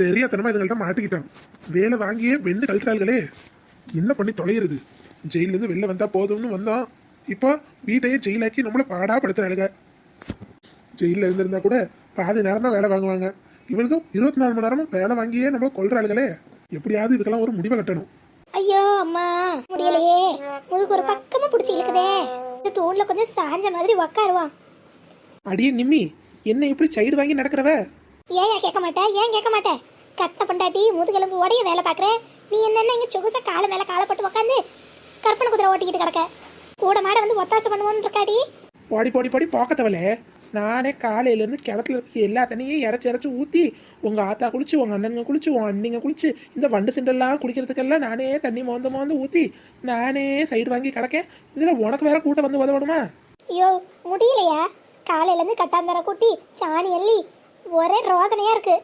தெரியாதனமா இதுங்கள்ட்ட மாட்டிக்கிட்டான். வேலை வாங்கியே வெண்டு கழட்டாள்களே என்ன பண்ணி தொலைகிறது ஜெயில இருந்து வெளில வந்தா போதும்னு வந்தோம் இப்போ வீட்டையே ஜெயிலாக்கி நம்மள பாடா படுத்துறாளுங்க இருந்திருந்தா கூட பாதி நேரம் தான் வேலை வாங்குவாங்க. இவளுக்கும் இருபத்தி நாலு மணி நேரமும் வேலை வாங்கியே நம்மள கொல்றாளுகளே. எப்படியாவது இதுக்கெல்லாம் ஒரு முடிவை கட்டணும். ஐயோ அம்மா முடியலையே. முதுகு ஒரு பக்கமா பிடிச்சி இழுக்குதே. இந்த தூண்ல கொஞ்சம் சாஞ்ச மாதிரி உக்காருவான் அடியே நிம்மி என்ன இப்படி சைடு வாங்கி நடக்கிறவ? ஏன் கேட்க மாட்டேன் ஏன் கேட்க மாட்டேன் கட்ட பொண்டாட்டி முதுகெலும்பு உடைய வேலை பார்க்குறேன் நீ என்னென்ன இங்க சொகுசா கால மேல காலை போட்டு உக்காந்து கற்பனை குதிரை ஓட்டிக்கிட்டு கிடக்க? கூட மாட வந்து ஒத்தாசை பண்ணுவோன்னு இருக்காடி. போடி போடி போடி போக்கத்தவளே நானே காலையில இருந்து கிணத்துல இருக்க எல்லா தண்ணியும் இறச்சி இறச்சி ஊத்தி உங்க ஆத்தா குளிச்சு உங்க அண்ணனுங்க குளிச்சு உங்க அண்ணிங்க குளிச்சு இந்த வண்டு சிண்டெல்லாம் குடிக்கிறதுக்கெல்லாம் நானே தண்ணி மோந்து மோந்து ஊத்தி நானே சைடு வாங்கி கிடக்கேன். இதுல உனக்கு வேற கூட்டம் வந்து உதவணுமா? ஐயோ முடியலையா? காலையில இருந்து கட்டாந்தர கூட்டி சாணி எள்ளி ஒரே ரோதனையா இருக்கு.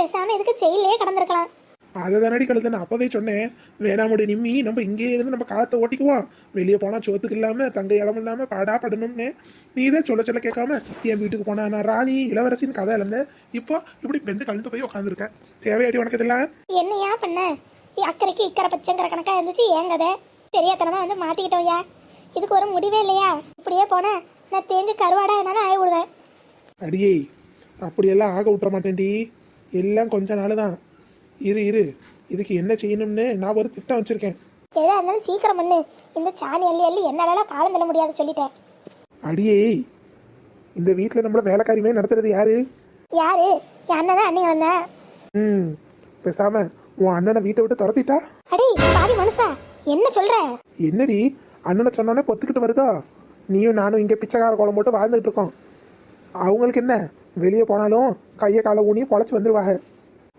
பேசாம இதுக்கு ஜெயிலே கடந்திருக்கலாம். அதை தானடி கழுத நான் அப்பவே சொன்னேன். வேணாமுடி நிம்மி நம்ம இங்கே இருந்து நம்ம காலத்தை ஓட்டிக்குவோம். வெளியே போனா சோத்துக்கு இல்லாம தங்க இடம் இல்லாம பாடா படணும்னு. நீ தான் சொல்ல சொல்ல கேட்காம என் வீட்டுக்கு போனா நான் ராணி இளவரசின்னு கதை இழந்தேன். இப்போ இப்படி பெண்டு கலந்து போய் உட்காந்துருக்கேன் தேவையாடி உனக்கு இதெல்லாம்? என்னையா பண்ண? அக்கறைக்கு இக்கரை பச்சைங்கிற கணக்கா இருந்துச்சு ஏன் கதை? தெரியாதனமா வந்து மாட்டிக்கிட்டோம்யா இதுக்கு ஒரு முடிவே இல்லையா? இப்படியே போனேன் நான் தேஞ்சு கருவாடா என்னாலும் ஆய விடுவேன் அடியே அப்படியெல்லாம் ஆக விட்டுற மாட்டேன்டி. எல்லாம் கொஞ்ச நாள் தான் இரு இரு. இதுக்கு என்ன செய்யணும்னு நான் ஒரு திட்டம் வச்சிருக்கேன். எதா இருந்தாலும் சீக்கிரம் பண்ணு. இந்த சாணி அள்ளி அள்ளி என்னால காலம் தள்ள முடியாது சொல்லிட்டேன். அடியே. இந்த வீட்டில் நம்மள வேலைக்காரியுமே நடத்துறது யாரு? யாரு? என் அண்ணன் தான் அண்ணி வந்தேன் ம். பேசாம உன் அண்ணனை வீட்டை விட்டு துரத்திட்டா? அடி பாதி மனுஷா. என்ன சொல்ற? என்னடி? அண்ணனை சொன்னோன்னே பொத்துக்கிட்டு வருதோ? நீயும் நானும் இங்கே பிச்சைக்கார கோலம் போட்டு வாழ்ந்துட்டு இருக்கோம். அவங்களுக்கு என்ன? வெளியே போனாலும் கையை காலை ஊனி பொழைச்சி வந்துருவாங்க.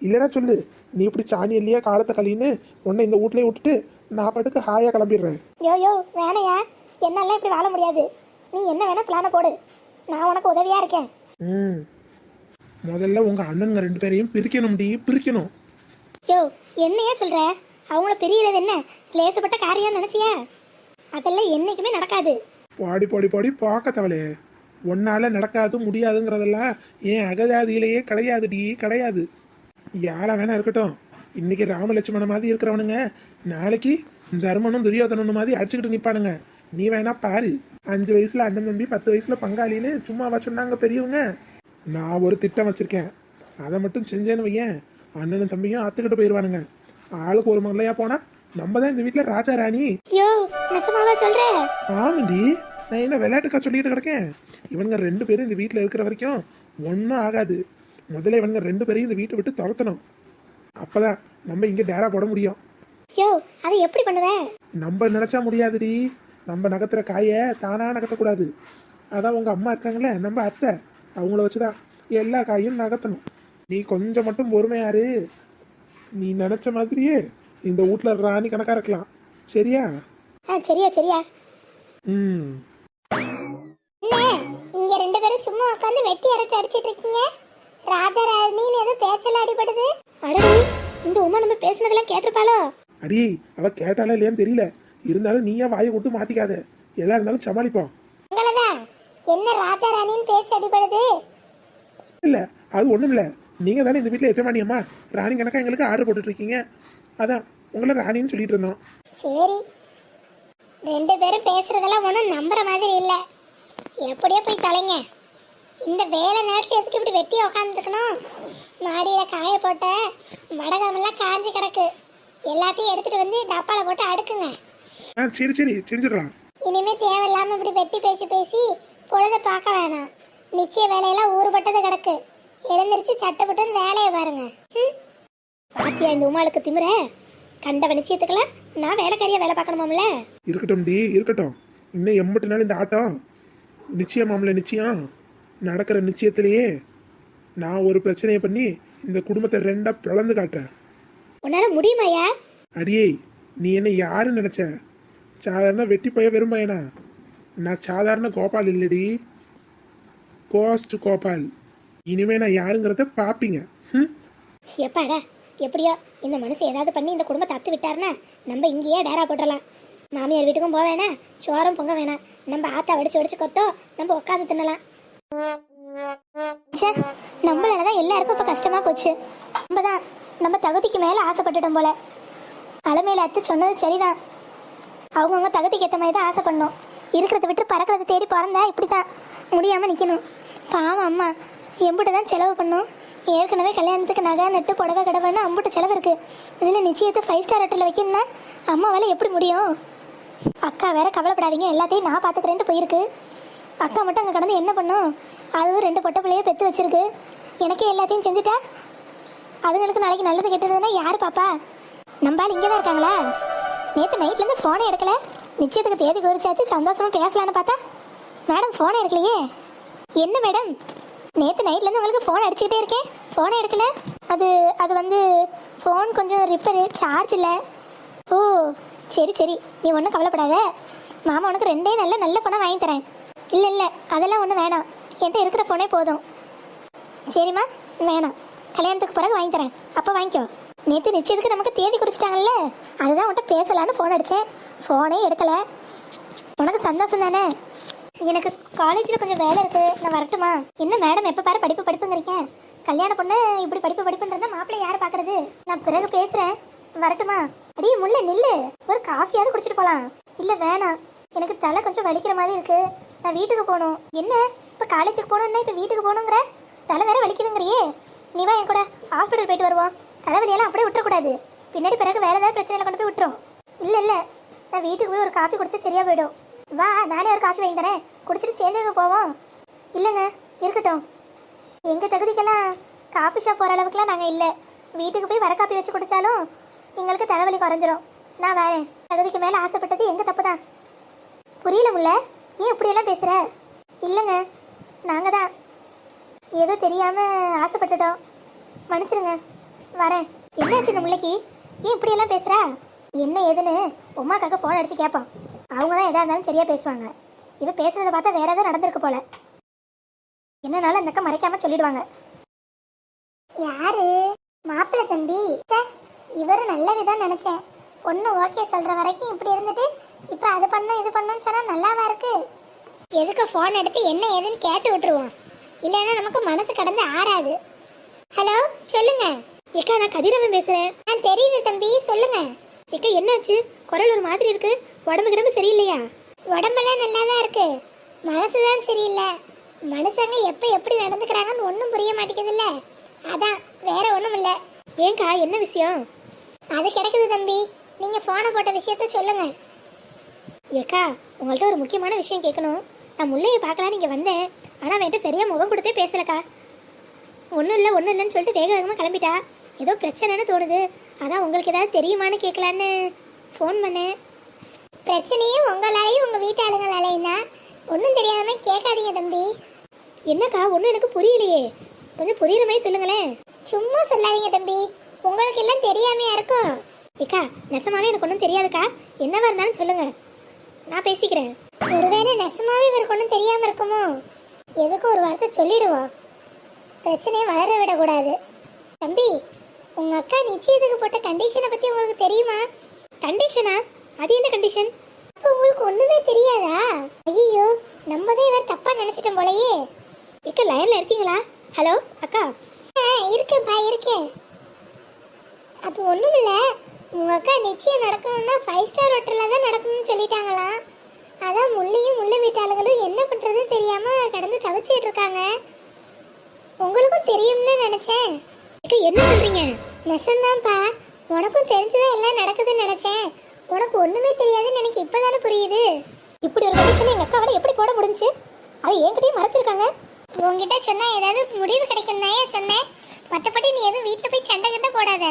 இல்லைன்னா சொல்லு நீ இப்படி சாணி இல்லையா காலத்தை கழின்னு உன்னை இந்த வீட்லயே விட்டுட்டு நான் பாட்டுக்கு ஹாயாக கிளம்பிடுறேன். யோ யோ வேணையா? என்னால இப்படி வாழ முடியாது. நீ என்ன வேணா பிளான போடு. நான் உனக்கு உதவியா இருக்கேன். ம். முதல்ல உங்கள் அண்ணனுங்க ரெண்டு பேரையும் பிரிக்கணும்டி பிரிக்கணும். யோ என்னையா சொல்ற? அவங்கள பிரியறது என்ன? லேசப்பட்ட காரியம் நினைச்சியா? அதெல்லாம் என்னைக்குமே நடக்காது. பாடி பாடி பாடி பார்க்க தவளே உன்னால நடக்காது முடியாதுங்கிறதெல்லாம் ஏன் அகஜாதியிலேயே கிடையாதுடி கிடையாது. யாரா வேணா இருக்கட்டும். இன்னைக்கு ராமலட்சுமண மாதிரி இருக்கிறவனுங்க நாளைக்கு தர்மனும் துரியோதனனும் மாதிரி அடிச்சுக்கிட்டு நிப்பானுங்க. நீ வேணா பாரு. அஞ்சு வயசுல அண்ணன் தம்பி பத்து வயசுல பங்காளின்னு சும்மாவா சொன்னாங்க பெரியவங்க. நான் ஒரு திட்டம் வச்சிருக்கேன். அதை மட்டும் செஞ்சேன்னு வையேன். அண்ணனும் தம்பியும் ஆத்துக்கிட்டு போயிடுவானுங்க ஆளுக்கு ஒரு மல்லையா போனா நம்ம தான் இந்த வீட்டுல ராஜா ராணி. ஆமாண்டி. நான் என்ன விளையாட்டுக்கா சொல்லிட்டு கிடக்கேன்? இவனுங்க ரெண்டு பேரும் இந்த வீட்டில் இருக்கிற வரைக்கும் ஒன்றும் ஆகாது. முதல்ல இவனுங்க ரெண்டு பேரையும் இந்த வீட்டை விட்டு துரத்தணும் அப்பதான் நம்ம இங்கே டேரா போட முடியும். யோ அதை எப்படி பண்ணுவ நம்ம நினைச்சா முடியாதுடி. நம்ம நகர்த்துற காயை தானா நகர்த்தக்கூடாது. அதான் உங்க அம்மா இருக்காங்களே நம்ம அத்தை. அவங்கள வச்சுதான் எல்லா காயும் நகர்த்தணும். நீ கொஞ்சம் மட்டும் பொறுமையாரு நீ நினைச்ச மாதிரியே இந்த வீட்ல ராணி கணக்கா இருக்கலாம். சரியா? ஆ சரியா சரியா. ம். என்ன இங்க ரெண்டு பேரும் சும்மா உட்காந்து வெட்டி அரட்டை அடிச்சிட்டு இருக்கீங்க. ராஜா ராணின்னு ஏதோ பேச்செல்லாம் அடிபடுது. அடடி இந்த உமா நம்ம பேசுனதெல்லாம் கேட்டிருப்பாளோ? அடி அவ கேட்டாலே இல்லையான்னு தெரியல. இருந்தாலும் நீயா வாயை கொடுத்து மாட்டிக்காத. எதா இருந்தாலும் சமாளிப்போம். உங்களதான் என்ன ராஜா ராணின்னு பேச்சு அடிபடுது? இல்ல அது ஒண்ணும் இல்ல. நீங்க தானே இந்த வீட்டுல எத்தமானி அம்மா ராணி கணக்கா எங்களுக்கு ஆர்டர் போட்டுட்டு இருக்கீங்க அதான் உங்களை ராணின்னு சொல்லிட்டு இருந்தோம். சரி. ரெண்டு பேரும் பேசுறதெல்லாம் ஒன்றும் நம்புற மாதிரி இல்லை. எப்படியோ போய் தொலைங்க. இந்த வேலை நேரத்தில் எதுக்கு இப்படி வெட்டி உக்காந்துருக்கணும்? மாடியில் காய போட்ட வடகமெல்லாம் காஞ்சி கிடக்கு. எல்லாத்தையும் எடுத்துட்டு வந்து டப்பால போட்டு அடுக்குங்க. ஆ சரி சரி செஞ்சிடலாம். இனிமே தேவையில்லாம இப்படி வெட்டி பேசி பேசி பொழுத பார்க்க வேணாம். நிச்சய வேலையெல்லாம் ஊறுபட்டது கிடக்கு. எழுந்திருச்சு சட்டப்பட்டு வேலையை பாருங்க? பாத்தியா இந்த உமாளுக்கு திமிர? கண்டவ நிச்சயத்துக்கெல்லாம் நான் வேலைக்காரியா வேலை பார்க்கணுமாம்ல? இருக்கட்டும் டி இருக்கட்டும். இன்னும் எண்பட்டு நாள் இந்த ஆட்டம். நிச்சயமாம்ல நிச்சயம். நடக்கிற நிச்சயத்திலேயே நான் ஒரு பிரச்சனையை பண்ணி இந்த குடும்பத்தை ரெண்டா பிளந்து காட்டுறேன். உன்னால முடியுமாயா அடியே நீ என்ன யாருன்னு நினைச்ச? சாதாரண வெட்டி போய வெறும் பையனா? நான் சாதாரண கோபால் இல்லடி. கோஸ்ட் கோபால். இனிமே நான் யாருங்கிறத பாப்பீங்க. எப்பாடா எப்படியோ இந்த மனுஷன் ஏதாவது பண்ணி இந்த குடும்பத்தை அத்து விட்டாருன்னா நம்ம இங்கேயே டேரா போட்டுடலாம் மாமியார் வீட்டுக்கும் போக வேணாம். சோறும் பொங்க வேணாம். நம்ம ஆத்தா வடிச்சு வடிச்சு கொட்டோ நம்ம உட்காந்து தின்னலாம். நம்மளால தான் எல்லாருக்கும் இப்போ கஷ்டமா போச்சு. நம்ம தான் நம்ம தகுதிக்கு மேலே ஆசைப்பட்டுட்டோம் போல. அலமையில அத்து சொன்னது சரிதான். அவங்கவுங்க தகுதிக்கு ஏற்ற மாதிரி தான் ஆசை இருக்கிறத விட்டு பறக்கிறத தேடி பிறந்தா இப்படி தான் முடியாமல் நிற்கணும் பாவம் அம்மா எம்பிட்டு தான் செலவு பண்ணும். ஏற்கனவே கல்யாணத்துக்கு நகை நட்டு புடவை கடவைன்னு அம்புட்டு செலவு இருக்குது இதில் நிச்சயத்தை ஃபைவ் ஸ்டார் ஹோட்டலில் வைக்கணும்னா அம்மாவால் எப்படி முடியும்? அக்கா வேற கவலைப்படாதீங்க எல்லாத்தையும் நான் பார்த்துக்கிறேன்ட்டு போயிருக்கு. அக்கா மட்டும் அங்கே கடந்து என்ன பண்ணும்? அதுவும் ரெண்டு பொட்டை பிள்ளைய பெற்று வச்சிருக்கு. எனக்கே எல்லாத்தையும் செஞ்சுட்டா? அதுங்களுக்கு நாளைக்கு நல்லது கெட்டதுன்னா யார் பாப்பா? நம்பால் இங்கே தான் இருக்காங்களா? நேற்று நைட்லேருந்து ஃபோனை எடுக்கல. நிச்சயத்துக்கு தேதி குறிச்சாச்சு சந்தோஷமாக பேசலான்னு பார்த்தா. மேடம் ஃபோனை எடுக்கலையே. என்ன மேடம்? நேற்று நைட்லேருந்து உங்களுக்கு ஃபோன் அடிச்சுக்கிட்டே இருக்கேன். ஃபோனை எடுக்கல. அது அது வந்து ஃபோன் கொஞ்சம் ரிப்பரு சார்ஜ் இல்லை. ஓ சரி சரி. நீ ஒன்றும் கவலைப்படாத. மாமா உனக்கு ரெண்டே நல்ல நல்ல ஃபோனாக வாங்கி தரேன். இல்லை இல்லை. அதெல்லாம் ஒன்றும் வேணாம். என்கிட்ட இருக்கிற ஃபோனே போதும். சரிம்மா? வேணாம். கல்யாணத்துக்கு பிறகு வாங்கி தரேன். அப்போ வாங்கிக்கோ. நேற்று நிச்சயத்துக்கு நமக்கு தேதி குறிச்சிட்டாங்கல்ல? அதுதான் உன்கிட்ட பேசலான்னு ஃபோன் அடித்தேன் ஃபோனே எடுக்கலை. உனக்கு சந்தோஷம் தானே? எனக்கு காலேஜில் கொஞ்சம் வேலை இருக்குது நான் வரட்டுமா? என்ன மேடம் எப்போ பாரு படிப்பு படிப்புங்கிறீங்க. கல்யாண பொண்ணு இப்படி படிப்பு படிப்புன்றதா மாப்பிள்ளை யார் பார்க்கறது நான் பிறகு பேசுகிறேன் வரட்டுமா? அடியே முள்ள நில்லு. ஒரு காஃபியாவது குடிச்சிட்டு போகலாம் இல்லை வேணாம். எனக்கு தலை கொஞ்சம் வலிக்கிற மாதிரி இருக்கு. நான் வீட்டுக்கு போகணும். என்ன? இப்போ காலேஜுக்கு போகணும்னா இப்போ வீட்டுக்கு போகணுங்கிற? தலை வேற வலிக்குதுங்கிறியே. நீ வா என் கூட ஹாஸ்பிட்டல் போயிட்டு வருவோம். தலைவலியெல்லாம் அப்படியே விட்டுறக்கூடாது. பின்னாடி பிறகு வேற ஏதாவது பிரச்சனையில கொண்டு போய் விட்டுரும். இல்லை இல்லை. நான் வீட்டுக்கு போய் ஒரு காஃபி குடிச்சா சரியா போயிடும். வா நானே ஒரு காஃபி வாங்கி தரேன். குடிச்சிட்டு சேர்ந்து போவோம். இல்லைங்க இருக்கட்டும். எங்கள் தகுதிக்கெல்லாம் காஃபி ஷாப் போகிற அளவுக்குலாம் நாங்கள் இல்லை. வீட்டுக்கு போய் வர காப்பி வச்சு குடித்தாலும் எங்களுக்கு தலைவலி குறைஞ்சிரும். நான் வரேன் தகுதிக்கு மேலே ஆசைப்பட்டது எங்கள் தப்பு தான் புரியல முல்ல ஏன் இப்படியெல்லாம் பேசுகிற இல்லைங்க நாங்கள் தான் ஏதோ தெரியாமல் ஆசைப்பட்டுட்டோம். மன்னிச்சிடுங்க வரேன். என்னாச்சு இந்த முல்லைக்கு? ஏன் இப்படியெல்லாம் பேசுகிறா என்ன ஏதுன்னு உமாக்காக்க ஃபோன் அடித்து கேட்போம். அவங்க தான் எதாக இருந்தாலும் சரியாக பேசுவாங்க. இவன் பேசுகிறத பார்த்தா வேற ஏதோ நடந்திருக்கு போல. என்னனாலும் அந்த அக்கா மறைக்காமல் சொல்லிடுவாங்க. யாரு? மாப்பிள்ளை தம்பி? இவரை நல்லது தான் நினச்சேன். பொண்ணு ஓகே சொல்கிற வரைக்கும் இப்படி இருந்துட்டு இப்போ அது பண்ண இது பண்ணுன்னு சொன்னால் நல்லாவா இருக்கு? எதுக்கு ஃபோன் எடுத்து என்ன ஏதுன்னு கேட்டு விட்டுருவோம். இல்லைன்னா நமக்கு மனசு கடந்து ஆறாது. ஹலோ சொல்லுங்க. ஏக்கா நான் கதிரவன் பேசுகிறேன் ஆ தெரியுது தம்பி சொல்லுங்க. ஏக்கா என்னாச்சு? குரல் ஒரு மாதிரி இருக்கு. உடம்பு கிடம்பு சரியில்லையா? உடம்பெல்லாம் நல்லா தான் இருக்கு. மனசு தான் சரியில்லை. மனுஷங்க எப்போ எப்படி நடந்துக்கிறாங்கன்னு ஒன்றும் புரிய மாட்டேங்குதுல்ல. அதான் வேற ஒன்றும் இல்லை ஏங்கா என்ன விஷயம்? அது கிடக்குது தம்பி. நீங்க ஃபோனை போட்ட விஷயத்த சொல்லுங்க. ஏக்கா உங்கள்ட்ட ஒரு முக்கியமான விஷயம் கேட்கணும் நான் முல்லையை பார்க்கலாம் இங்கே வந்தேன். ஆனால் அவன்கிட்ட சரியாக முகம் கொடுத்தே பேசலக்கா. ஒன்றும் இல்லை ஒன்றும் இல்லைன்னு சொல்லிட்டு வேக வேகமாக கிளம்பிட்டா. ஏதோ பிரச்சனைன்னு தோணுது. அதான் உங்களுக்கு ஏதாவது தெரியுமான்னு கேட்கலான்னு ஃபோன் பண்ணேன். பிரச்சனையும் உங்களாலையும் உங்கள் வீட்டு ஆளுங்களாலையும் தான் ஒன்றும் தெரியாம கேட்காதீங்க தம்பி. என்னக்கா ஒன்றும் எனக்கு புரியலையே. கொஞ்சம் புரியுற மாதிரி சொல்லுங்களேன். சும்மா சொல்லாதீங்க தம்பி. உங்களுக்கு எல்லாம் தெரியாமையா இருக்கும்? ஏக்கா நெசமாவே எனக்கு ஒன்றும் தெரியாதுக்கா. என்னவா இருந்தாலும் சொல்லுங்க. நான் பேசிக்கிறேன். ஒருவேளை நெசமாவே இவருக்கு ஒன்றும் தெரியாம இருக்குமோ? எதுக்கு ஒரு வார்த்தை சொல்லிடுவோம். பிரச்சனையை வளர விடக்கூடாது. தம்பி உங்க அக்கா நிச்சயத்துக்கு போட்ட கண்டிஷனை பத்தி உங்களுக்கு தெரியுமா? கண்டிஷனா அது என்ன கண்டிஷன் அப்ப உங்களுக்கு ஒண்ணுமே தெரியாதா? ஐயோ நம்ம தான் இவர் தப்பா நினைச்சிட்டோம் போலயே. இக்க லைன்ல இருக்கீங்களா? ஹலோ அக்கா. இருக்கேன்ப்பா இருக்கேன். அப்போ ஒன்றும் இல்லை உங்கள் அக்கா நிச்சயம் நடக்கணும்னா ஃபைவ் ஸ்டார் ஹோட்டலில் தான் நடக்கணும்னு சொல்லிட்டாங்களாம் அதான் முள்ளையும் முள்ளு வீட்டாளுகளும் என்ன பண்ணுறதுன்னு தெரியாமல் கடந்து தவிச்சிட்டு இருக்காங்க. உங்களுக்கும் தெரியும்ல நினச்சேன். அக்கா என்ன சொல்றீங்க? நெசந்தான்ப்பா உனக்கும் தெரிஞ்சுதான் எல்லாம் நடக்குதுன்னு நினச்சேன். உனக்கு ஒன்றுமே தெரியாதுன்னு எனக்கு இப்பதானே புரியுது. இப்படி ஒரு கண்டிஷன் எங்கள் அக்காவால எப்படி போட முடிஞ்சு? அதை என்கிட்டயும் மறைச்சிருக்காங்க. உங்ககிட்ட சொன்னால் ஏதாவது முடிவு கிடைக்கும் தான் சொன்னேன். மற்றபடி நீ எதுவும் வீட்டில் போய் சண்டை கிட்ட போடாத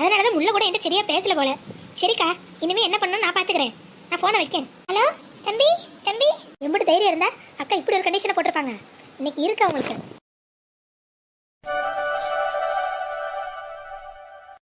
அதனால தான் முள்ள கூட என்கிட்ட சரியா பேசல போல. சரிக்கா இனிமே என்ன பண்ணணும் நான் பாத்துக்கிறேன். நான் போனை வைக்கேன். ஹலோ தம்பி தம்பி? எம்பிட்டு தைரியம் இருந்தா அக்கா இப்படி ஒரு கண்டிஷனை போட்டிருப்பாங்க. இன்னைக்கு இருக்கா உங்களுக்கு?